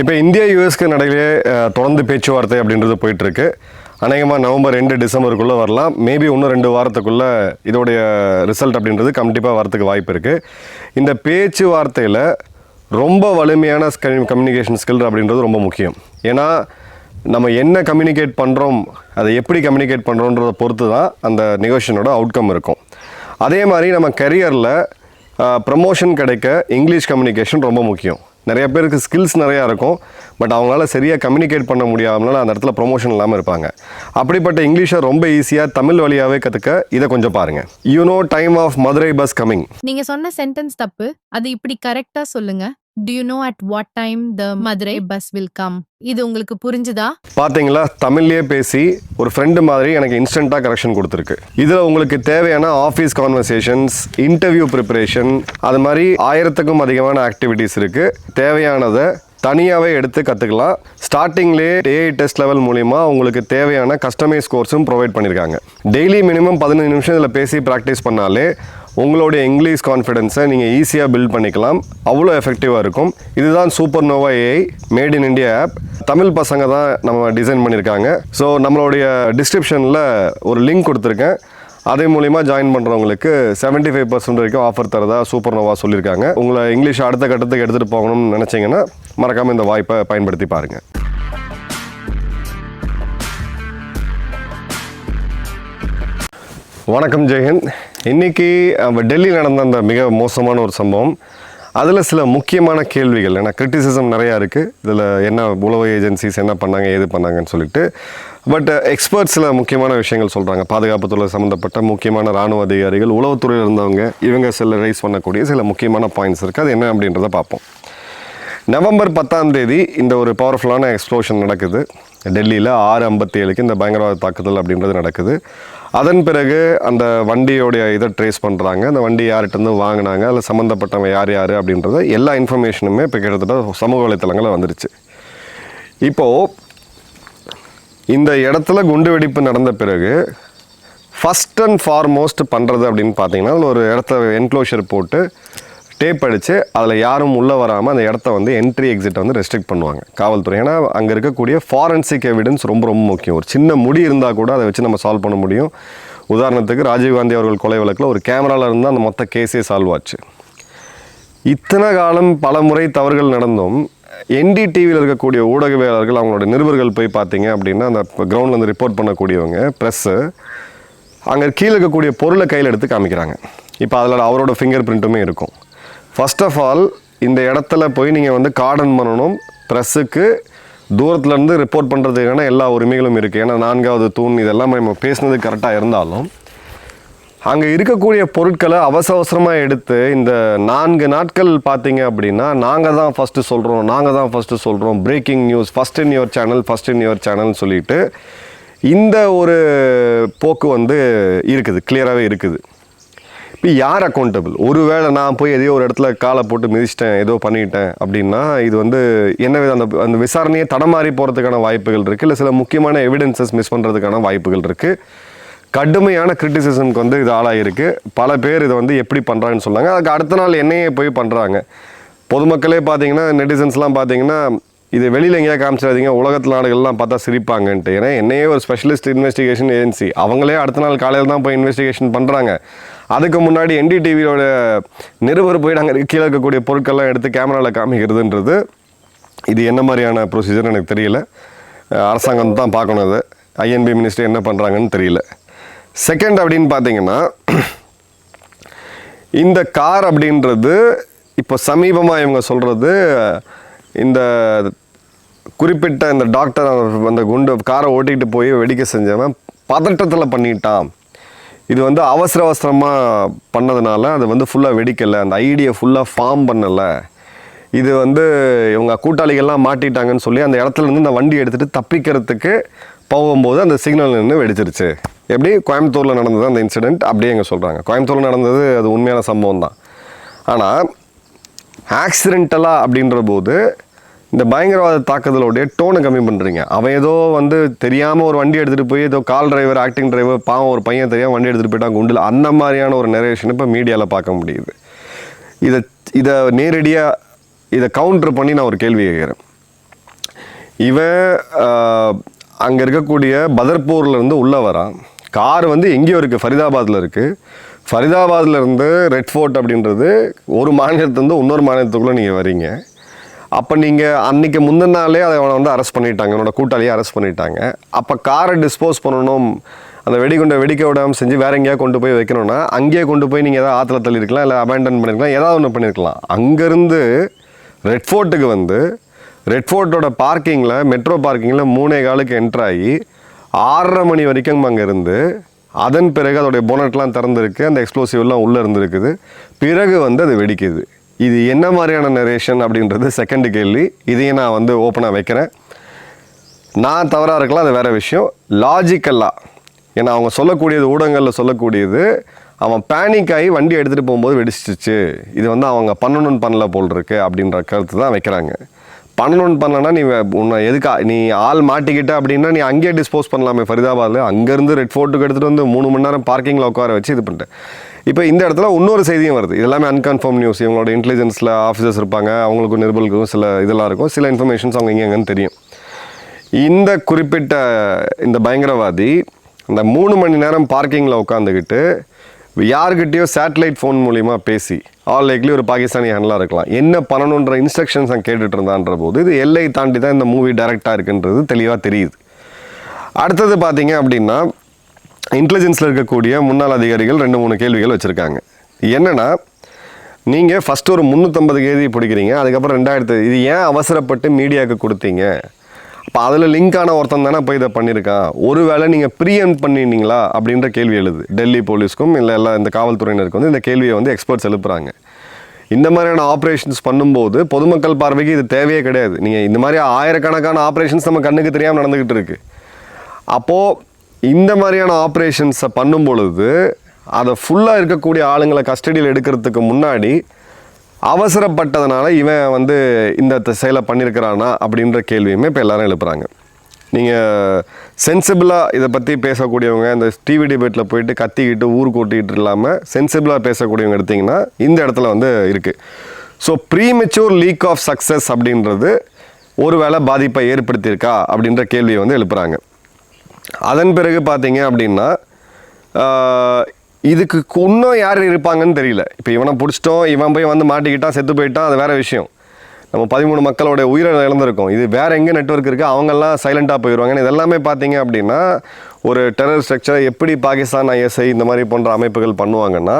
இப்போ இந்தியா யூஎஸ்க்கு நடையிலே தொடர்ந்து பேச்சுவார்த்தை அப்படின்றது போயிட்டுருக்கு. அநேகமாக நவம்பர் ரெண்டு டிசம்பருக்குள்ளே வரலாம். மேபி இன்னும் ரெண்டு வாரத்துக்குள்ளே இதோடைய ரிசல்ட் அப்படின்றது கண்டிப்பாக வரத்துக்கு வாய்ப்பு இருக்குது இந்த பேச்சுவார்த்தையில் ரொம்ப வலிமையான கம்யூனிகேஷன் ஸ்கில் அப்படின்றது ரொம்ப முக்கியம். ஏன்னா நம்ம என்ன கம்யூனிகேட் பண்ணுறோம் அதை எப்படி கம்யூனிகேட் பண்ணுறோன்றத பொறுத்து தான் அந்த நிகோஷனோட அவுட்கம் இருக்கும். அதே மாதிரி நம்ம கரியரில் ப்ரமோஷன் கிடைக்க இங்கிலீஷ் கம்யூனிகேஷன் ரொம்ப முக்கியம். நிறைய பேருக்கு ஸ்கில்ஸ் நிறையா இருக்கும் பட் அவங்களால சரியாக கம்யூனிகேட் பண்ண முடியாமல் அந்த இடத்துல ப்ரொமோஷன் இல்லாமல் இருப்பாங்க. அப்படிப்பட்ட இங்கிலீஷை ரொம்ப ஈஸியாக தமிழ் வழியாகவே கற்றுக்க இதை கொஞ்சம் பாருங்கள் you know time of Madurai bus coming நீங்கள் சொன்ன சென்டென்ஸ் தப்பு அது இப்படி கரெக்டாக சொல்லுங்கள் do you know at what time the Madurai bus will come இது உங்களுக்கு புரிஞ்சுதா? பார்த்தீங்களா? தமிழ்லேயே பேசி ஒரு ஃப்ரெண்டு மாதிரி எனக்கு இன்ஸ்டண்ட்டாக கரெக்ஷன் கொடுத்துருக்கு. இதில் உங்களுக்கு தேவையான ஆஃபீஸ் கான்வர்சேஷன்ஸ் இன்டர்வியூ ப்ரிப்பரேஷன் அது மாதிரி ஆயிரத்துக்கும் அதிகமான ஆக்டிவிட்டீஸ் இருக்குது தேவையானதை தனியாகவே எடுத்து கற்றுக்கலாம் ஸ்டார்டிங்லேயே ஏஐ டெஸ்ட் லெவல் மூலிமா உங்களுக்கு தேவையான கஸ்டமைஸ் கோர்ஸும் ப்ரொவைட் பண்ணியிருக்காங்க டெய்லி மினிமம் பதினஞ்சு நிமிஷம் இதில் பேசி ப்ராக்டிஸ் பண்ணாலே உங்களுடைய இங்கிலீஷ் கான்ஃபிடென்ஸை நீங்கள் ஈஸியாக பில்ட் பண்ணிக்கலாம். அவ்வளோ எஃபெக்டிவாக இருக்கும். இதுதான் super nova AI made in India app Tamil பசங்க தான் நம்ம டிசைன் பண்ணியிருக்காங்க ஸோ நம்மளுடைய டிஸ்கிரிப்ஷனில் ஒரு லிங்க் கொடுத்துருக்கேன். அதே மூலிமா ஜாயின் பண்ணுறவங்களுக்கு 75% ஃபைவ் பர்சன்ட் வரைக்கும் ஆஃபர் தரதா சூப்பர் நோவா சொல்லியிருக்காங்க உங்களை இங்கிலீஷ் அடுத்த கட்டத்துக்கு எடுத்துகிட்டு போகணும்னு நினச்சிங்கன்னா மறக்காமல் இந்த வாய்ப்பை பயன்படுத்தி பாருங்கள் வணக்கம் ஜெயஹிந்த் இன்னைக்கு டெல்லியில் நடந்த அந்த மிக மோசமான ஒரு சம்பவம். அதில் சில முக்கியமான கேள்விகள் ஏன்னா கிரிட்டிசிசம் நிறையா இருக்குது இதில் என்ன உளவு ஏஜென்சிஸ் என்ன பண்ணாங்க ஏது பண்ணாங்கன்னு சொல்லிட்டு. பட் எக்ஸ்பர்ட்ஸ் uh, சில முக்கியமான விஷயங்கள் சொல்கிறாங்க பாதுகாப்புத்துறை சம்மந்தப்பட்ட முக்கியமான ராணுவ அதிகாரிகள் உளவுத்துறையில் இருந்தவங்க இவங்க சில ரைஸ் பண்ணக்கூடிய சில முக்கியமான பாயிண்ட்ஸ் இருக்குது அது என்ன அப்படின்றத பார்ப்போம். நவம்பர் பத்தாம் தேதி இந்த ஒரு பவர்ஃபுல்லான எக்ஸ்ப்ளோஷன் நடக்குது. டெல்லியில் ஆறு ஐம்பத்தி ஏழுக்கு இந்த பயங்கரவாத தாக்குதல் அப்படின்றது நடக்குது. அதன் பிறகு அந்த வண்டியோடைய இதை ட்ரேஸ் பண்ணுறாங்க அந்த வண்டி யார்கிட்டருந்து வாங்கினாங்க அதில் சம்மந்தப்பட்டவங்க யார் யார் அப்படின்றத எல்லா இன்ஃபர்மேஷனுமே இப்போ கிட்டத்தட்ட சமூக வலைத்தளங்களில் வந்துருச்சு. இப்போது இந்த இடத்துல குண்டு வெடிப்பு நடந்த பிறகு ஃபஸ்ட் அண்ட் ஃபார்மோஸ்ட் பண்ணுறது அப்படின்னு பார்த்தீங்கன்னா அதில் ஒரு இடத்த என்க்ளோஷர் போட்டு டேப் அடித்து அதில் யாரும் உள்ளே வராமல் அந்த இடத்த வந்து என்ட்ரி எக்ஸிட்டை வந்து ரெஸ்ட்ரிக்ட் பண்ணுவாங்க காவல்துறை. ஏன்னா அங்கே இருக்கக்கூடிய ஃபாரன்சிக் எவிடன்ஸ் ரொம்ப ரொம்ப முக்கியம். ஒரு சின்ன முடி இருந்தால் கூட அதை வச்சு நம்ம சால்வ் பண்ண முடியும். உதாரணத்துக்கு ராஜீவ்காந்தி அவர்கள் கொலை வழக்கில் ஒரு கேமராவில் இருந்தால் அந்த மொத்த கேஸே சால்வ் ஆச்சு. இத்தனை காலம் பல முறை தவறுகள் நடந்தும் என்டிடிவியில் இருக்கக்கூடிய ஊடகவியலாளர்கள் அவங்களோட நிருபர்கள் போய் பார்த்தீங்க அப்படின்னா அந்த கிரவுண்டில் வந்து ரிப்போர்ட் பண்ணக்கூடியவங்க ப்ரெஸ்ஸு அங்கே கீழே இருக்கக்கூடிய பொருளை கையில் எடுத்து காமிக்கிறாங்க. இப்போ அதில் அவரோட ஃபிங்கர் பிரிண்ட்டுமே இருக்கும். ஃபர்ஸ்ட் ஆஃப் ஆல் இந்த இடத்துல போய் நீங்கள் வந்து கார்டன் பண்ணணும். ப்ரெஸ்ஸுக்கு தூரத்துலேருந்து ரிப்போர்ட் பண்ணுறதுக்கான எல்லா உரிமைகளும் இருக்குது ஏன்னா நான்காவது தூண் இதெல்லாம் நம்ம பேசுனது கரெக்டாக இருந்தாலும் அங்கே இருக்கக்கூடிய பொருட்களை அவசர அவசரமாக எடுத்து இந்த நான்கு நாட்கள் பார்த்தீங்க அப்படின்னா நாங்கள் தான் ஃபஸ்ட்டு சொல்கிறோம் நாங்கள் தான் ஃபஸ்ட்டு சொல்கிறோம் breaking news first in your channel first in your சேனல்னு சொல்லிட்டு இந்த ஒரு போக்கு வந்து இருக்குது கிளியராகவே இருக்குது. இப்போ யார் அக்கௌண்டபிள் ஒருவேளை நான் போய் எதையோ ஒரு இடத்துல காலை போட்டு மிதிச்சிட்டேன் ஏதோ பண்ணிட்டேன் அப்படின்னா இது வந்து என்ன வித அந்த அந்த விசாரணையை தடமாறி போகிறதுக்கான வாய்ப்புகள் இருக்குது இல்லை சில முக்கியமான எவிடன்சஸ் மிஸ் பண்ணுறதுக்கான வாய்ப்புகள் இருக்குது கடுமையான கிரிட்டிசிசம்க்கு வந்து இது ஆளாகிருக்கு பல பேர் இதை வந்து எப்படி பண்ணுறாங்கன்னு சொன்னாங்க அதுக்கு அடுத்த நாள் என்னையே போய் பண்ணுறாங்க பொதுமக்களே பார்த்தீங்கன்னா நெட்டிசன்ஸ்லாம் பார்த்தீங்கன்னா இது வெளியில் எங்கேயா காமிச்சிடாதீங்க உலகத்து நாடுகள்லாம் பார்த்தா சிரிப்பாங்கன்ட்டு. ஏன்னா என்னையே ஒரு ஸ்பெஷலிஸ்ட் இன்வெஸ்டிகேஷன் ஏஜென்சி அவங்களே அடுத்த நாள் காலையில் தான் போய் இன்வெஸ்டிகேஷன் பண்ணுறாங்க அதுக்கு முன்னாடி என்டிடிவியோட நிருபர் போய் நாங்கள் கீழே இருக்கக்கூடிய பொருட்கள்லாம் எடுத்து கேமராவில் காமிக்கிறதுன்றது இது என்ன மாதிரியான ப்ரொசீஜர் எனக்கு தெரியல. அரசாங்கம் தான் பார்க்கணும் அது. ஐஎன்பி மினிஸ்டர் என்ன பண்ணுறாங்கன்னு தெரியல. செகண்ட் அப்படின்னு பார்த்தீங்கன்னா இந்த கார் அப்படின்றது இப்போ சமீபமாக இவங்க சொல்கிறது இந்த குறிப்பிட்ட இந்த டாக்டர் அந்த குண்டு காரை ஓட்டிகிட்டு போய் வெடிக்க செஞ்சவன் பதட்டத்தில் பண்ணிட்டான். இது வந்து அவசர அவசரமாக பண்ணதுனால அது வந்து ஃபுல்லாக வெடிக்கலை. அந்த ஐடியை ஃபுல்லாக ஃபார்ம் பண்ணலை. இது வந்து இவங்க கூட்டாளிகள்லாம் மாட்டிட்டாங்கன்னு சொல்லி அந்த இடத்துல இருந்து இந்த வண்டி எடுத்துகிட்டு தப்பிக்கிறதுக்கு போகும்போது அந்த சிக்னல் நின்று வெடிச்சிருச்சு. எப்படி? கோயம்புத்தூரில் நடந்தது அந்த இன்சிடெண்ட் அப்படியே எங்க சொல்கிறாங்க கோயம்புத்தூரில் நடந்தது அது உண்மையான சம்பவம் தான் ஆனால் ஆக்சிடென்டலாக அப்படின்ற போது இந்த பயங்கரவாத தாக்குதலோடைய டோனை கம்மி பண்ணுறீங்க அவன் ஏதோ வந்து தெரியாமல் ஒரு வண்டி எடுத்துகிட்டு போய் ஏதோ கால் டிரைவர் ஆக்டிங் டிரைவர் பாவம் ஒரு பையன் தெரியாமல் வண்டி எடுத்துகிட்டு போயிட்டான் குண்டில். அந்த மாதிரியான ஒரு நரேஷன் இப்போ மீடியாவில் பார்க்க முடியுது. இதை இதை நேரடியாக இதை கவுண்டர் பண்ணி நான் ஒரு கேள்வி கேட்குறேன். இவன் அங்கே இருக்கக்கூடிய பதர்பூர்லேருந்து உள்ளே வரான். கார் வந்து எங்கேயோ இருக்குது ஃபரிதாபாத்தில் இருக்குது ஃபரிதாபாத்லேருந்து ரெட் ஃபோர்ட் அப்படின்றது ஒரு மாநிலத்துலேருந்து இன்னொரு மாநிலத்துக்குள்ளே நீங்கள் வரீங்க. அப்போ நீங்கள் அன்னைக்கு முந்தின நாளே அதை அவனை வந்து அரெஸ்ட் பண்ணிட்டாங்க. என்னோட கூட்டாளியை அரெஸ்ட் பண்ணிட்டாங்க. அப்போ காரை டிஸ்போஸ் பண்ணணும் அந்த வெடிகுண்டை வெடிக்க விடாமல் செஞ்சு வேற எங்கேயா கொண்டு போய் வைக்கணும்னா அங்கேயே கொண்டு போய் நீங்கள் ஏதாவது ஆற்றுல தள்ளியிருக்கலாம் இல்லை அபேண்டன் பண்ணியிருக்கலாம் ஏதாவது ஒன்று பண்ணியிருக்கலாம் அங்கேருந்து ரெட் ஃபோர்ட்டுக்கு வந்து ரெட் ஃபோர்ட்டோட பார்க்கிங்கில் மெட்ரோ பார்க்கிங்கில் மூணே காலுக்கு என்ட்ராகி ஆறரை மணி வரைக்கும் அங்கே இருந்து அதன் பிறகு அதோடைய போனட்லாம் திறந்துருக்கு அந்த எக்ஸ்ப்ளோசிவ்லாம் உள்ளே இருந்திருக்குது. பிறகு வந்து அது வெடிக்குது. இது என்ன மாதிரியான நரேஷன் அப்படின்றது செகண்ட் கேள்வி. இதையும் நான் வந்து ஓப்பனாக வைக்கிறேன். நான் தவறாக இருக்கலாம் அது வேற விஷயம். லாஜிக்கல்லாக ஏன்னா அவங்க சொல்லக்கூடியது ஊடகங்களில் சொல்லக்கூடியது அவன் பேனிக் ஆகி வண்டி எடுத்துகிட்டு போகும்போது வெடிச்சிச்சு இது வந்து அவங்க பண்ணணும்னு பண்ணல போல் இருக்கு அப்படின்ற கருத்து தான் வைக்கிறாங்க. பண்ணணும்னு பண்ணலன்னா நீ உன்னை எதுக்கா நீ ஆள் மாட்டிக்கிட்ட அப்படின்னா நீ அங்கேயே டிஸ்போஸ் பண்ணலாமே. ஃபரிதாபாதில் அங்கேருந்து ரெட் ஃபோர்ட்டுக்கு எடுத்துகிட்டு வந்து மூணு மணி நேரம் பார்க்கிங்கில் உட்கார வச்சு இது பண்ணிட்டேன். இப்போ இந்த இடத்துல இன்னொரு செய்தியும் வருது. இதெல்லாமே அன்கன்ஃபார்ம் நியூஸ் இவங்களோட இன்டெலிஜென்ஸில் ஆஃபீஸர்ஸ் இருப்பாங்க. அவங்களுக்கும் நிருபர்களுக்கும் சில இதெல்லாம் இருக்கும். சில இன்ஃபர்மேஷன்ஸ் அவங்க இங்கே எங்கன்னு தெரியும். இந்த குறிப்பிட்ட இந்த பயங்கரவாதி இந்த மூணு மணி நேரம் பார்க்கிங்கில் உட்காந்துக்கிட்டு யார்கிட்டயோ சேட்டலைட் ஃபோன் மூலிமா பேசி ஆல் லைக்லி ஒரு பாகிஸ்தானி ஹன்லாக இருக்கலாம். என்ன பண்ணணுன்ற இன்ஸ்ட்ரக்ஷன்ஸ் அங்கே கேட்டுட்டு இருந்தான்ற போது இது எல்லை தாண்டி தான் இந்த மூவி டைரக்டாக இருக்குன்றது தெளிவாக தெரியுது. அடுத்தது பார்த்தீங்க அப்படின்னா இன்டெலிஜென்ஸில் இருக்கக்கூடிய முன்னாள் அதிகாரிகள் ரெண்டு மூணு கேள்விகள் வச்சுருக்காங்க. என்னென்னா நீங்கள் ஃபஸ்ட்டு ஒரு முந்நூற்றம்பது கேதி பிடிக்கிறீங்க அதுக்கப்புறம் ரெண்டாயிரத்து இது ஏன் அவசரப்பட்டு மீடியாவுக்கு கொடுத்தீங்க? அப்போ அதில் லிங்கான ஒருத்தன் தானே போய் இதை பண்ணியிருக்கான். ஒரு வேளை நீங்கள் ப்ரீஎன் பண்ணினீங்களா அப்படின்ற கேள்வி எழுது. டெல்லி போலீஸ்க்கும் இல்லை எல்லா இந்த காவல்துறையினருக்கு வந்து இந்த கேள்வியை வந்து எக்ஸ்பர்ட்ஸ் எழுப்புறாங்க. இந்த மாதிரியான ஆப்ரேஷன்ஸ் பண்ணும்போது பொதுமக்கள் பார்வைக்கு இது தேவையே கிடையாது. நீங்கள் இந்த மாதிரி ஆயிரக்கணக்கான ஆப்ரேஷன்ஸ் நம்ம கண்ணுக்கு தெரியாமல் நடந்துக்கிட்டு இருக்குது அப்போது இந்த மாதிரியான ஆப்ரேஷன்ஸை பண்ணும் பொழுது அதை ஃபுல்லாக இருக்கக்கூடிய ஆளுங்களை கஸ்டடியில் எடுக்கிறதுக்கு முன்னாடி அவசரப்பட்டதுனால இவன் வந்து இந்த த- செயலை பண்ணியிருக்கிறானா அப்படின்ற கேள்வியுமே இப்போ எல்லாரும் எழுப்புறாங்க. நீங்கள் சென்சிபிளாக இதை பற்றி பேசக்கூடியவங்க இந்த டிவி டிபேட்டில் போயிட்டு கத்திக்கிட்டு ஊர் கூட்டிகிட்டு இல்லாமல் சென்சிபிளாக பேசக்கூடியவங்க எடுத்திங்கன்னா இந்த இடத்துல வந்து இருக்குது so premature leak of success அப்படின்றது ஒருவேளை பாதிப்பை ஏற்படுத்தியிருக்கா அப்படின்ற கேள்வியை வந்து எழுப்புகிறாங்க அதன் பிறகு பார்த்தீங்க அப்படின்னா இதுக்கு இன்னும் யார் இருப்பாங்கன்னு தெரியல. இப்போ இவனை பிடிச்சிட்டோம் இவன் போய் வந்து மாட்டிக்கிட்டான் செத்து போயிட்டான் அது வேற விஷயம். நம்ம பதிமூணு மக்களோட உயிரை இழந்திருக்கோம். இது வேறு எங்கே நெட்வொர்க் இருக்குது அவங்கெல்லாம் சைலண்ட்டாக போயிடுவாங்க இது எல்லாமே பார்த்தீங்க அப்படின்னா ஒரு டெரர் ஸ்ட்ரக்சரை எப்படி பாகிஸ்தான் ஐஎஸ்ஐ இந்த மாதிரி போன்ற அமைப்புகள் பண்ணுவாங்கன்னா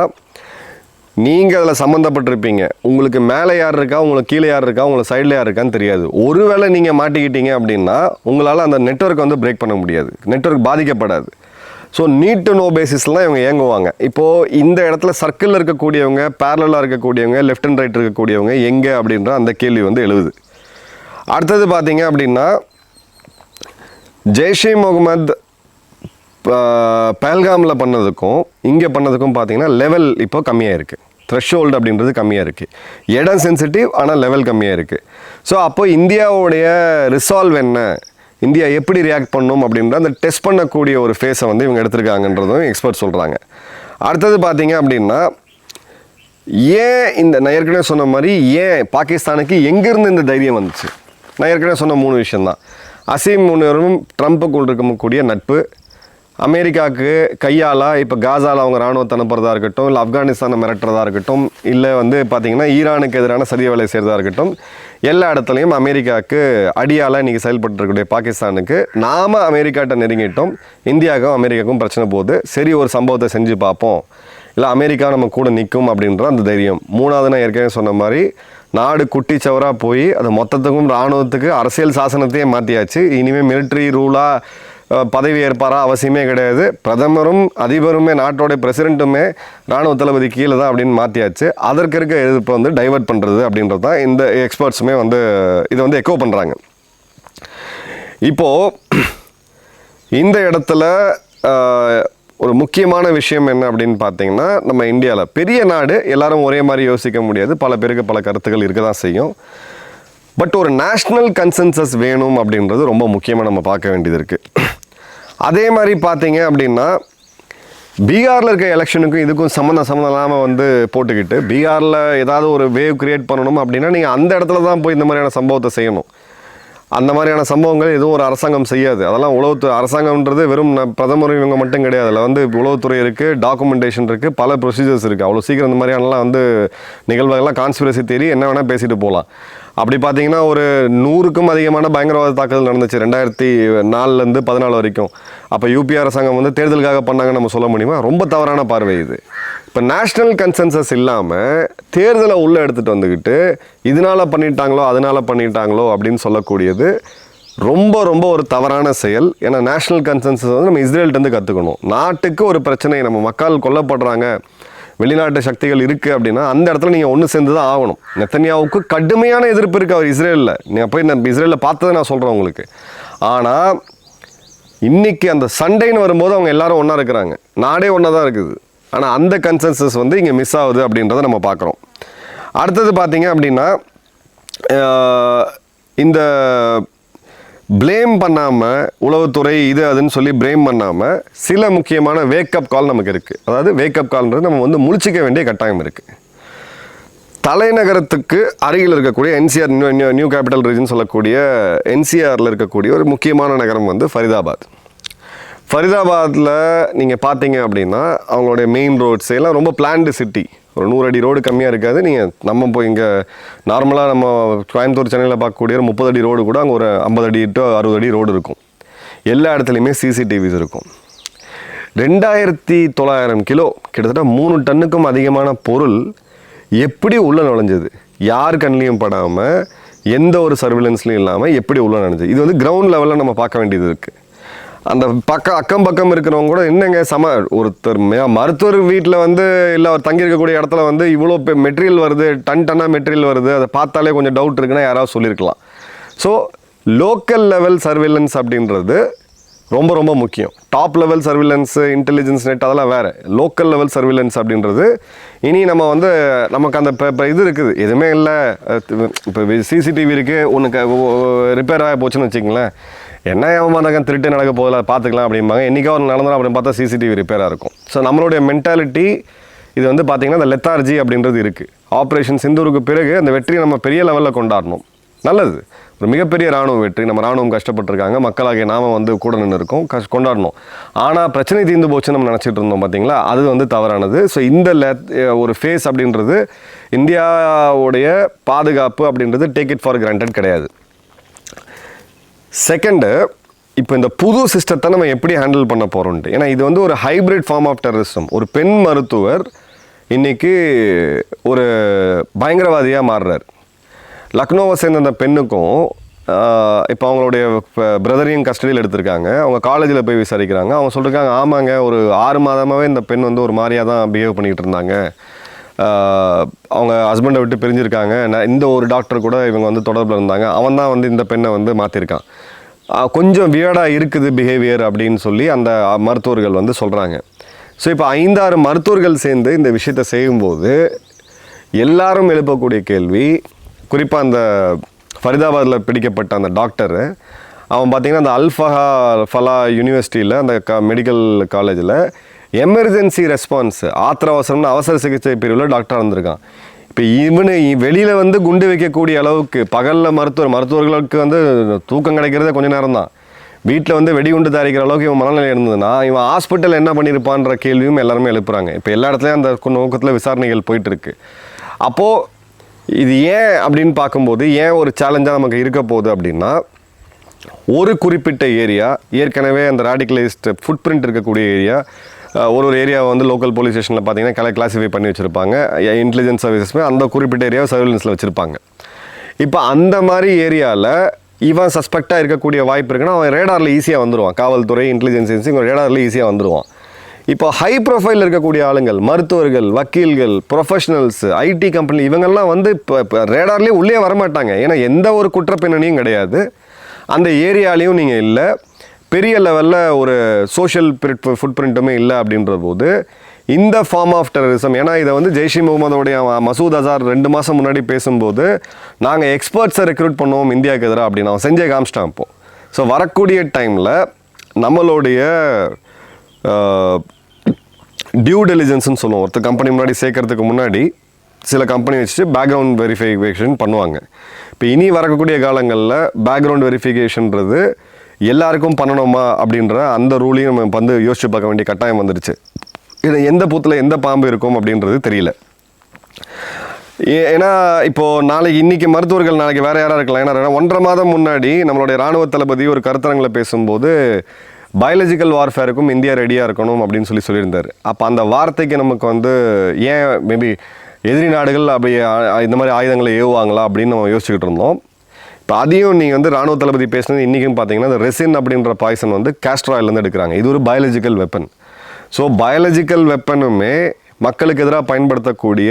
நீங்கள் அதில் சம்மந்தப்பட்டிருப்பீங்க உங்களுக்கு மேலே யார் இருக்கா உங்களுக்கு கீழே யார் இருக்கா உங்களுக்கு சைடில் யார் இருக்கான்னு தெரியாது. ஒருவேளை நீங்கள் மாட்டிக்கிட்டீங்க அப்படின்னா உங்களால் அந்த நெட்வொர்க் வந்து பிரேக் பண்ண முடியாது. நெட்வொர்க் பாதிக்கப்படாது. ஸோ நீட் டு நோ பேசிஸ்லாம் இவங்க இயங்குவாங்க. இப்போது இந்த இடத்துல சர்க்கிளில் இருக்கக்கூடியவங்க பேரலாக இருக்கக்கூடியவங்க லெஃப்ட் அண்ட் ரைட் இருக்கக்கூடியவங்க எங்கே அப்படின்ற அந்த கேள்வி வந்து எழுதுது அடுத்தது பார்த்தீங்க அப்படின்னா ஜெய்ஷே முகமது பேல்காமில் பண்ணதுக்கும் இங்கே பண்ணதுக்கும் பார்த்தீங்கன்னா லெவல் இப்போ கம்மியாக இருக்குது த்ரெஷ்ஹோல்டு அப்படின்றது கம்மியாக இருக்குது இடம் சென்சிட்டிவ் ஆனால் லெவல் கம்மியாக இருக்குது ஸோ அப்போது இந்தியாவுடைய ரிசால்வ் என்ன? இந்தியா எப்படி ரியாக்ட் பண்ணும் அப்படின்ற அந்த டெஸ்ட் பண்ணக்கூடிய ஒரு ஃபேஸை வந்து இவங்க எடுத்திருக்காங்கன்றதும் எக்ஸ்பர்ட் சொல்கிறாங்க அடுத்தது பார்த்தீங்க அப்படின்னா ஏன் இந்த நான் ஏற்கனவே சொன்ன மாதிரி ஏன் பாகிஸ்தானுக்கு எங்கேருந்து இந்த தைரியம் வந்துச்சு? நான் ஏற்கனவே சொன்ன மூணு விஷயம்தான். அசீம் முனிவரும் ட்ரம்ப்புக்குள் இருக்கக்கூடிய நட்பு அமெரிக்காவுக்கு கையால் இப்போ காசாவில் அவங்க ராணுவத்தை அனுப்புறதா இருக்கட்டும் இல்லை ஆப்கானிஸ்தானை மிரட்டுறதா இருக்கட்டும் இல்லை வந்து பார்த்திங்கன்னா ஈரானுக்கு எதிரான சதிய வேலை செய்கிறதா இருக்கட்டும் எல்லா இடத்துலையும் அமெரிக்காவுக்கு அடியால் இன்றைக்கி செயல்பட்டு இருக்கக்கூடிய பாகிஸ்தானுக்கு நாம் அமெரிக்காட்ட நெருங்கிட்டோம் இந்தியாவுக்கும் அமெரிக்காவுக்கும் பிரச்சனை போகுது. சரி ஒரு சம்பவத்தை செஞ்சு பார்ப்போம். இல்லை அமெரிக்கா நம்ம கூட நிற்கும் அப்படின்ற அந்த தைரியம். மூணாவது நான் ஏற்கனவே சொன்ன மாதிரி நாடு குட்டிச்சவராக போய் அது மொத்தத்துக்கும் இராணுவத்துக்கு அரசியல் சாசனத்தையே மாற்றியாச்சு இனிமேல் மிலிட்ரி ரூலாக பதவி ஏற்பாரா அவசியமே கிடையாது. பிரதமரும் அதிபருமே நாட்டோடைய பிரசிடென்ட்டுமே இராணுவ தளபதி கீழே தான் அப்படின்னு மாற்றியாச்சு அதற்கு இருக்க எதிர்ப்பை வந்து டைவர்ட் பண்ணுறது அப்படின்றது தான் இந்த எக்ஸ்பர்ட்ஸுமே வந்து இதை வந்து எக்கோ பண்ணுறாங்க இப்போது இந்த இடத்துல ஒரு முக்கியமான விஷயம் என்ன அப்படின்னு பார்த்தீங்கன்னா நம்ம இந்தியாவில் பெரிய நாடு எல்லாரும் ஒரே மாதிரி யோசிக்க முடியாது. பல பேருக்கு பல கருத்துக்கள் இருக்க தான் செய்யும். பட் ஒரு நேஷ்னல் கன்சென்சஸ் வேணும் அப்படின்றது ரொம்ப முக்கியமாக நம்ம பார்க்க வேண்டியது இருக்குது அதே மாதிரி பார்த்தீங்க அப்படின்னா பீகாரில் இருக்க எலெக்ஷனுக்கும் இதுக்கும் சம்மந்தம் சம்மந்தம் இல்லாமல் வந்து போட்டுக்கிட்டு பீகாரில் ஏதாவது ஒரு வேவ் கிரியேட் பண்ணணும் அப்படின்னா நீங்கள் அந்த இடத்துல தான் போய் இந்த மாதிரியான சம்பவத்தை செய்யணும். அந்த மாதிரியான சம்பவங்கள் எதுவும் ஒரு அரசாங்கம் செய்யாது. அதெல்லாம் உளவுத்துறை அரசாங்கம்ன்றது வெறும் ந- பிரதமர் இவங்க மட்டும் கிடையாது. அதில் வந்து உளவுத்துறை இருக்குது டாக்குமெண்டேஷன் இருக்குது பல ப்ரொசீஜர்ஸ் இருக்குது அவ்வளோ சீக்கிரம் இந்த மாதிரியானலாம் வந்து நிகழ்வுகள்லாம் கான்ஸ்பிரசி தேரி என்ன வேணால் பேசிட்டு போகலாம் அப்படி பார்த்தீங்கன்னா ஒரு நூறுக்கும் அதிகமான பயங்கரவாத தாக்குதல் நடந்துச்சு ரெண்டாயிரத்தி நாலுலேருந்து பதினாலு வரைக்கும். அப்போ யூபி அரசாங்கம் வந்து தேர்தலுக்காக பண்ணாங்கன்னு நம்ம சொல்ல முடியுமா? ரொம்ப தவறான பார்வை இது. இப்போ நேஷ்னல் கன்சென்சஸ் இல்லாமல் தேர்தலை உள்ளே எடுத்துகிட்டு வந்துக்கிட்டு இதனால பண்ணிட்டாங்களோ அதனால் பண்ணிட்டாங்களோ அப்படின்னு சொல்லக்கூடியது ரொம்ப ரொம்ப ஒரு தவறான செயல். ஏன்னா நேஷ்னல் கன்சென்சஸ் வந்து நம்ம இஸ்ரேல்ட்டேருந்து கற்றுக்கணும் நாட்டுக்கு ஒரு பிரச்சனை நம்ம மக்கள் கொல்லப்படுறாங்க. வெளிநாட்டு சக்திகள் இருக்குது அப்படின்னா அந்த இடத்துல நீங்கள் ஒன்று சேர்ந்து தான் ஆகணும். நெத்தன்யாவுக்கு கடுமையான எதிர்ப்பு இருக்குது அவர் இஸ்ரேலில். நீங்கள் போய் நான் இஸ்ரேலில் பார்த்ததை நான் சொல்கிறேன் உங்களுக்கு. ஆனால் இன்றைக்கி அந்த சண்டைன்னு வரும்போது அவங்க எல்லாரும் ஒன்றா இருக்கிறாங்க. நாடே ஒன்றா தான் இருக்குது. ஆனால் அந்த கன்சென்சஸ் வந்து இங்கே மிஸ் ஆகுது அப்படின்றத நம்ம பார்க்குறோம். அடுத்தது பார்த்தீங்க அப்படின்னா இந்த ப்ளேம் பண்ணாமல் உளவுத்துறை இது அதுன்னு சொல்லி ப்ளேம் பண்ணாமல் சில முக்கியமான வேக்கப் கால் நமக்கு இருக்குது அதாவது வேக்கப் கால்ன்றது நம்ம வந்து முழிச்சிக்க வேண்டிய கட்டாயம் இருக்குது தலைநகரத்துக்கு அருகில் இருக்கக்கூடிய NCR new new new capital region சொல்லக்கூடிய என்சிஆரில் இருக்கக்கூடிய ஒரு முக்கியமான நகரம் வந்து ஃபரிதாபாத். ஃபரிதாபாத்தில் நீங்கள் பார்த்தீங்க அப்படின்னா அவங்களுடைய மெயின் ரோட்ஸ் எல்லாம் ரொம்ப பிளான்டு சிட்டி ஒரு நூறு அடி ரோடு கம்மியாக இருக்காது. நீங்கள் நம்ம இப்போ இங்கே நார்மலாக நம்ம கோயம்புத்தூர் சென்னையில் பார்க்கக்கூடிய ஒரு முப்பது அடி ரோடு கூட அங்கே ஒரு ஐம்பது அடி டு அறுபது அடி ரோடு இருக்கும். எல்லா இடத்துலையுமே சிசிடிவிஸ் இருக்கும். ரெண்டாயிரத்தி தொள்ளாயிரம் கிலோ கிட்டத்தட்ட மூணு டன்னுக்கும் அதிகமான பொருள் எப்படி உள்ளே நுழைஞ்சது? யார் கண்ணிலையும் படாமல் எந்த ஒரு சர்விலன்ஸ்லையும் இல்லாமல் எப்படி உள்ளே நுழைஞ்சது? இது வந்து கிரவுண்ட் லெவலில் நம்ம பார்க்க வேண்டியது இருக்குது அந்த பக்கம் அக்கம் பக்கம் இருக்கிறவங்க கூட என்னங்க சம ஒருத்தர் மருத்துவர் வீட்டில் வந்து இல்லை அவர் தங்கியிருக்கக்கூடிய இடத்துல வந்து இவ்வளோ மெட்டீரியல் வருது டன் டன்னாக மெட்டீரியல் வருது அதை பார்த்தாலே கொஞ்சம் டவுட் இருக்குன்னா யாராவது சொல்லியிருக்கலாம். ஸோ லோக்கல் லெவல் சர்வேலன்ஸ் அப்படின்றது ரொம்ப ரொம்ப முக்கியம். Top level surveillance intelligence net அதெல்லாம் வேறு. லோக்கல் லெவல் சர்வேலன்ஸ் அப்படின்றது இனி நம்ம வந்து நமக்கு அந்த இப்போ இது இருக்குது. எதுவுமே இல்லை. இப்போ சிசிடிவி இருக்குது உனக்கு ரிப்பேர் ஆக போச்சுன்னு வச்சுங்களேன் என்ன ஏமாந்தாங்க திருட்டு நடக்க போதில் பார்த்துக்கலாம் அப்படிம்பாங்க. என்றைக்கோ ஒரு நடந்தோம் அப்படின்னு பார்த்தா சிசிடிவி ரிப்பேராக இருக்கும். ஸோ நம்மளுடைய மென்டாலிட்டி இது வந்து பார்த்திங்கன்னா இந்த லெத்தார்ஜி அப்படின்றது இருக்குது ஆப்ரேஷன் சிந்தூருக்கு பிறகு அந்த வெற்றியை நம்ம பெரிய லெவலில் கொண்டாடணும். நல்லது. ஒரு மிகப்பெரிய ராணுவ வெற்றி. நம்ம ராணுவம் கஷ்டப்பட்டிருக்காங்க. மக்களாகிய நாம வந்து கூட நின்று இருக்கோம். கஷ் கொண்டாடணும். ஆனால் பிரச்சனை தீர்ந்து போச்சுன்னு நம்ம நினச்சிட்டு இருந்தோம் பார்த்தீங்களா? அது வந்து தவறானது. ஸோ இந்த ஒரு ஃபேஸ் அப்படின்றது இந்தியாவுடைய பாதுகாப்பு அப்படின்றது டேக் இட் ஃபார் கிராண்டட் கிடையாது. செகண்டு இப்போ இந்த புது சிஸ்டத்தை நம்ம எப்படி ஹேண்டில் பண்ண போகிறோம்ட்டு ஏன்னா இது வந்து ஒரு ஹைப்ரிட் ஃபார்ம் ஆஃப் டெரரிசம் ஒரு பெண் மருத்துவர் இன்றைக்கி ஒரு பயங்கரவாதியாக மாறுறார். லக்னோவை சேர்ந்த அந்த பெண்ணுக்கும் இப்போ அவங்களுடைய பிரதரையும் கஸ்டடியில் எடுத்திருக்காங்க. அவங்க காலேஜில் போய் விசாரிக்கிறாங்க. அவங்க சொல்லியிருக்காங்க ஆமாங்க ஒரு ஆறு மாதமாகவே இந்த பெண் வந்து ஒரு மாதிரியாக தான் பிஹேவ் பண்ணிக்கிட்டு இருந்தாங்க. அவங்க ஹஸ்பண்டை விட்டு பிரிஞ்சிருக்காங்க. நான் இந்த ஒரு டாக்டர் கூட இவங்க வந்து தொடர்பில் இருந்தாங்க. அவன் தான் வந்து இந்த பெண்ணை வந்து மாற்றிருக்கான் கொஞ்சம் வியர்டாக இருக்குது பிஹேவியர் அப்படின்னு சொல்லி அந்த மருத்துவர்கள் வந்து சொல்கிறாங்க ஸோ இப்போ ஐந்தாறு மருத்துவர்கள் சேர்ந்து இந்த விஷயத்தை செய்யும்போது எல்லாரும் எழுப்பக்கூடிய கேள்வி குறிப்பாக அந்த ஃபரிதாபாத்தில் பிடிக்கப்பட்ட அந்த டாக்டரு அவன் பார்த்திங்கன்னா அந்த அல்ஃபஹா ஃபலா யூனிவர்சிட்டியில் அந்த க மெடிக்கல் காலேஜில் எமர்ஜென்சி ரெஸ்பான்ஸ் ஆத்திர அவசரம்னு அவசர சிகிச்சை பிரிவில் டாக்டர் வந்திருக்கான். இப்போ இவனு வெளியில் வந்து குண்டு வைக்கக்கூடிய அளவுக்கு பகலில் மருத்துவர் மருத்துவர்களுக்கு வந்து தூக்கம் கிடைக்கிறதே கொஞ்ச நேரம் தான் வீட்டில் வந்து வெடிகுண்டு தயாரிக்கிற அளவுக்கு இவன் மனநிலை இருந்ததுன்னா இவன் ஹாஸ்பிட்டல் என்ன பண்ணியிருப்பான்ற கேள்வியும் எல்லாருமே எழுப்புறாங்க. இப்போ எல்லா இடத்துலையும் அந்த நோக்கத்தில் விசாரணைகள் போயிட்டுருக்கு. அப்போது இது ஏன் அப்படின்னு பார்க்கும்போது ஏன் ஒரு சேலஞ்சாக நமக்கு இருக்க போகுது அப்படின்னா ஒரு குறிப்பிட்ட ஏரியா ஏற்கனவே அந்த ராடிகலைஸ்ட் ஃபுட் பிரிண்ட் இருக்கக்கூடிய ஏரியா ஒரு ஒரு ஏரியாவை வந்து லோக்கல் போலீஸ் ஸ்டேஷனில் பார்த்தீங்கன்னா கலை கிளாஸிஃபை பண்ணி வச்சுருப்பாங்க. இன்டெலிஜென்ஸ் சர்வீசஸ்மே அந்த குறிப்பிட்ட ஏரியாவை சர்வீலன்ஸில் வச்சுருப்பாங்க. இப்போ அந்த மாதிரி ஏரியாவில் இவன் சஸ்பெக்டாக இருக்கக்கூடிய வாய்ப்பு இருக்குன்னா அவன் ரேடாரில் ஈஸியாக வந்துடுவான் காவல்துறை இன்டெலிஜென்ஸ் ஏஜென்சி இவங்க ரேடாரில் ஈஸியாக வந்துடுவான் இப்போ ஹை ப்ரொஃபைல் இருக்கக்கூடிய ஆளுங்கள் மருத்துவர்கள் வக்கீல்கள் ப்ரொஃபஷனல்ஸ் ஐடி கம்பெனி இவங்கெல்லாம் வந்து இப்போ இப்போ ரேடார்லேயே உள்ளே வரமாட்டாங்க. ஏன்னா எந்த ஒரு குற்றப்பின்னணியும் கிடையாது. அந்த ஏரியாலையும் நீங்கள் இல்லை. பெரிய லெவலில் ஒரு சோஷியல் ஃபுட் பிரிண்ட்டுமே இல்லை அப்படின்ற போது இந்த ஃபார்ம் ஆஃப் டெரரிசம் ஏன்னா இதை வந்து ஜெய்ஷி முகமதோடைய மசூத் அசார் ரெண்டு மாதம் முன்னாடி பேசும்போது நாங்கள் எக்ஸ்பர்ட்ஸை ரெக்ரூட் பண்ணுவோம் இந்தியாவுக்கு எதிராக அப்படின்னு அவன் செஞ்சே காமிச்சிட்டான் இப்போ. ஸோ வரக்கூடிய டைமில் நம்மளுடைய டியூ டெலிஜென்ஸ்னு சொல்லுவோம். ஒருத்தர் கம்பெனி முன்னாடி சேர்க்கறதுக்கு முன்னாடி சில கம்பெனி வச்சுட்டு பேக்ரவுண்ட் வெரிஃபிகேஷன் பண்ணுவாங்க. இப்போ இனி வரக்கூடிய காலங்களில் பேக்ரவுண்ட் வெரிஃபிகேஷன்றது எல்லாருக்கும் பண்ணணுமா அப்படின்ற அந்த ரூலையும் நம்ம வந்து யோசிச்சு பார்க்க வேண்டிய கட்டாயம் வந்துருச்சு. இது எந்த பூத்தில் எந்த பாம்பு இருக்கும் அப்படின்றது தெரியல. ஏ- ஏன்னா இப்போது நாளைக்கு இன்றைக்கி மருத்துவர்கள் நாளைக்கு வேறு யாராக இருக்கலாம். ஏன்னா ஒன்றரை மாதம் முன்னாடி நம்மளுடைய ராணுவ தளபதி ஒரு கருத்தரங்களை பேசும்போது பயாலஜிக்கல் வார்ஃபேருக்கும் இந்தியா ரெடியாக இருக்கணும் அப்படின்னு சொல்லி சொல்லியிருந்தார். அப்போ அந்த வார்த்தைக்கு நமக்கு வந்து ஏன் மேபி எதிரி நாடுகள் அப்படி இந்த மாதிரி ஆயுதங்களை ஏவுவாங்களா அப்படின்னு நம்ம யோசிச்சுக்கிட்டு இருந்தோம். இப்போ அதையும் நீங்கள் வந்து ராணுவ தளபதி பேசினது இன்றைக்கும் பார்த்தீங்கன்னா அந்த ரெசின் அப்படின்ற பாய்சன் வந்து காஸ்ட்ராயிலேருந்து எடுக்கிறாங்க. இது ஒரு பயாலஜிக்கல் வெப்பன் ஸோ பயாலஜிக்கல் வெப்பனுமே மக்களுக்கு எதிராக பயன்படுத்தக்கூடிய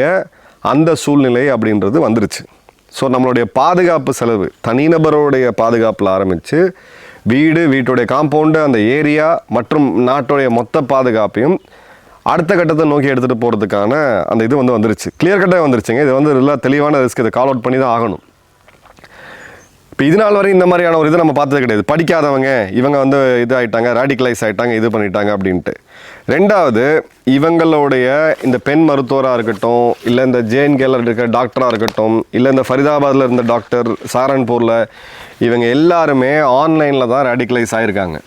அந்த சூழ்நிலை அப்படின்றது வந்துருச்சு. ஸோ நம்மளுடைய பாதுகாப்பு செலவு தனிநபருடைய பாதுகாப்பில் ஆரம்பித்து வீடு வீட்டுடைய காம்பவுண்டு அந்த ஏரியா மற்றும் நாட்டுடைய மொத்த பாதுகாப்பையும் அடுத்த கட்டத்தை நோக்கி எடுத்துகிட்டு போகிறதுக்கான அந்த இது வந்து வந்துருச்சு. கிளியர் கட்டாக வந்துருச்சுங்க. இது வந்து நல்லா தெளிவான ரிஸ்க் இதை கால் அவுட் பண்ணி தான் ஆகணும். இப்போ இது நாள் வரை இந்த மாதிரியான ஒரு இது நம்ம பார்த்தது கிடையாது. படிக்காதவங்க இவங்க வந்து இது ஆகிட்டாங்க ரேடிகலைஸ் ஆகிட்டாங்க இது பண்ணிட்டாங்க அப்படின்ட்டு. ரெண்டாவது இவங்களுடைய இந்த பெண் மருத்துவராக இருக்கட்டும் இல்லை இந்த ஜேஎன்கேல இருக்க டாக்டராக இருக்கட்டும் இல்லை இந்த ஃபரிதாபாத்தில் இருந்த டாக்டர் சாரன்பூரில் இவங்க எல்லாருமே ஆன்லைனில் தான் ரேடிகலைஸ் ஆகிருக்காங்க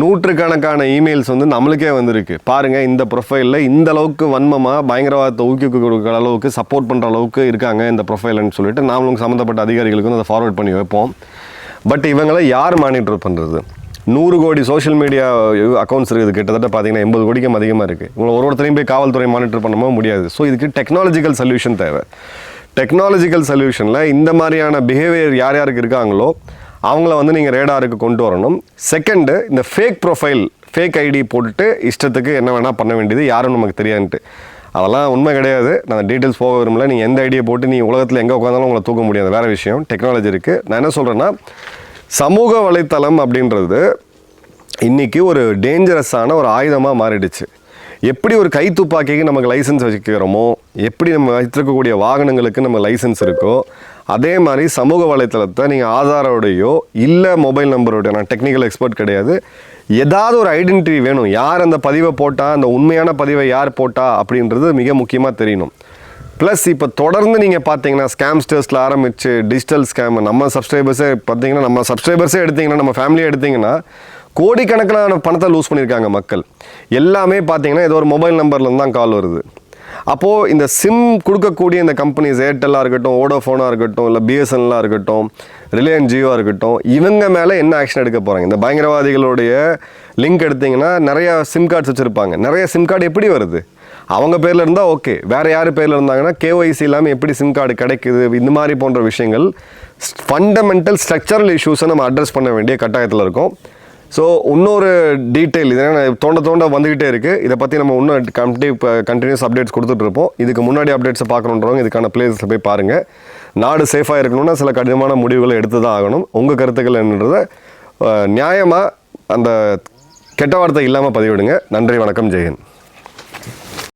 நூற்றுக்கணக்கான இமெயில்ஸ் வந்து நம்மளுக்கே வந்திருக்கு. பாருங்க இந்த ப்ரொஃபைலில் இந்த அளவுக்கு வன்மமாக பயங்கரவாதத்தை ஊக்கி கொடுக்குற அளவுக்கு சப்போர்ட் பண்ணுற அளவுக்கு இருக்காங்க இந்த ப்ரொஃபைல்னு சொல்லிட்டு நாமளும் சம்மந்தப்பட்ட அதிகாரிகளுக்கு வந்து அதை ஃபார்வர்ட் பண்ணி வைப்போம். பட் இவங்களை யார் மானிட்டர் பண்ணுறது நூறு கோடி சோஷியல் மீடியா அக்கௌண்ட்ஸ் இருக்குது. கிட்டத்தட்ட பார்த்தீங்கன்னா எண்பது கோடிக்கும் அதிகமாக இருக்குது உங்களை ஒரு ஒருத்தரையும் போய் காவல்துறை மானிட்டர் பண்ணவே முடியாது. ஸோ இதுக்கு டெக்னாலஜிக்கல் சொல்யூஷன் தேவை. டெக்னாலஜிக்கல் சொல்யூஷனில் இந்த மாதிரியான பிஹேவியர் யார் யாருக்கு இருக்காங்களோ அவங்கள வந்து நீங்கள் ரேடாருக்கு கொண்டு வரணும். செகண்டு இந்த ஃபேக் ப்ரொஃபைல் ஃபேக் ஐடி போட்டுட்டு இஷ்டத்துக்கு என்ன வேணால் பண்ண வேண்டியது யாரும் நமக்கு தெரியாதுன்ட்டு. அதெல்லாம் உண்மை கிடையாது. நான் டீட்டெயில்ஸ் போக விரும்பல. நீங்கள் எந்த ஐடியை போட்டு நீ உலகத்தில் எங்கே உட்காந்தாலும் உங்களை தூக்க முடியாது. வேறு விஷயம். டெக்னாலஜி இருக்குது நான் என்ன சொல்கிறேன்னா சமூக வலைத்தளம் அப்படின்றது இன்றைக்கி ஒரு டேஞ்சரஸான ஒரு ஆயுதமாக மாறிடுச்சு. எப்படி ஒரு கை துப்பாக்கிக்கு நமக்கு லைசன்ஸ் வச்சுக்கிறோமோ எப்படி நம்ம வைத்திருக்கக்கூடிய வாகனங்களுக்கு நம்ம லைசன்ஸ் இருக்கோ அதே மாதிரி சமூக வலைத்தளத்தை நீங்கள் ஆதாரோடையோ இல்லை மொபைல் நம்பரோடையோ நான் டெக்னிக்கல் எக்ஸ்பர்ட் கிடையாது. ஏதாவது ஒரு ஐடென்டிட்டி வேணும். யார் அந்த பதிவை போட்டா அந்த உண்மையான பதிவை யார் போட்டா அப்படின்றது மிக முக்கியமாக தெரியணும். ப்ளஸ் இப்போ தொடர்ந்து நீங்கள் பார்த்தீங்கன்னா ஸ்கேம்ஸ்டர்ஸில் ஆரம்பிச்சு டிஜிட்டல் ஸ்கேம் நம்ம சப்ஸ்கிரைபர்ஸே பார்த்தீங்கன்னா நம்ம சப்ஸ்கிரைபர்ஸே எடுத்தீங்கன்னா நம்ம ஃபேமிலியே எடுத்தீங்கன்னா கோடிக்கணக்கிலான பணத்தை லூஸ் பண்ணியிருக்காங்க மக்கள். எல்லாமே பார்த்தீங்கன்னா ஏதோ ஒரு மொபைல் நம்பர்லேருந்து தான் கால் வருது. அப்போது இந்த சிம் கொடுக்கக்கூடிய இந்த கம்பெனிஸ் ஏர்டெல்லாக இருக்கட்டும் ஓடோஃபோனாக இருக்கட்டும் இல்லை பிஎஸ்என்எல்லாக இருக்கட்டும் ரிலையன்ஸ் ஜியோவாக இருக்கட்டும் இவங்க மேலே என்ன ஆக்ஷன் எடுக்க போகிறாங்க இந்த பயங்கரவாதிகளுடைய லிங்க் எடுத்தீங்கன்னா நிறையா சிம் கார்ட்ஸ் வச்சுருப்பாங்க. நிறைய சிம் கார்டு எப்படி வருது? அவங்க பேரில் இருந்தால் ஓகே வேறு யார் பேரில் இருந்தாங்கன்னா கேஒய்சி இல்லாமல் எப்படி சிம் கார்டு கிடைக்குது? இந்த மாதிரி போன்ற விஷயங்கள் ஃபண்டமெண்டல் ஸ்ட்ரக்சரல் இஷ்யூஸை நம்ம அட்ரஸ் பண்ண வேண்டிய கட்டாயத்தில் இருக்கும். ஸோ இன்னொரு டீட்டெயில் இது தோண்ட தோண்ட வந்துக்கிட்டே இருக்குது இதை பற்றி நம்ம இன்னும் கண்டி கண்டினியூஸ் அப்டேட்ஸ் கொடுத்துட்ருப்போம் இதுக்கு முன்னாடி அப்டேட்ஸை பார்க்கணுன்றவங்க இதுக்கான பிளேஸில் போய் பாருங்கள் நாடு சேஃபாக இருக்கணும்னா சில கடினமான முடிவுகளை எடுத்து தான் ஆகணும். உங்கள் கருத்துக்கள் என்னன்றதை நியாயமாக அந்த கெட்ட வார்த்தை இல்லாமல் பதிவிடுங்க. நன்றி வணக்கம் ஜெயன்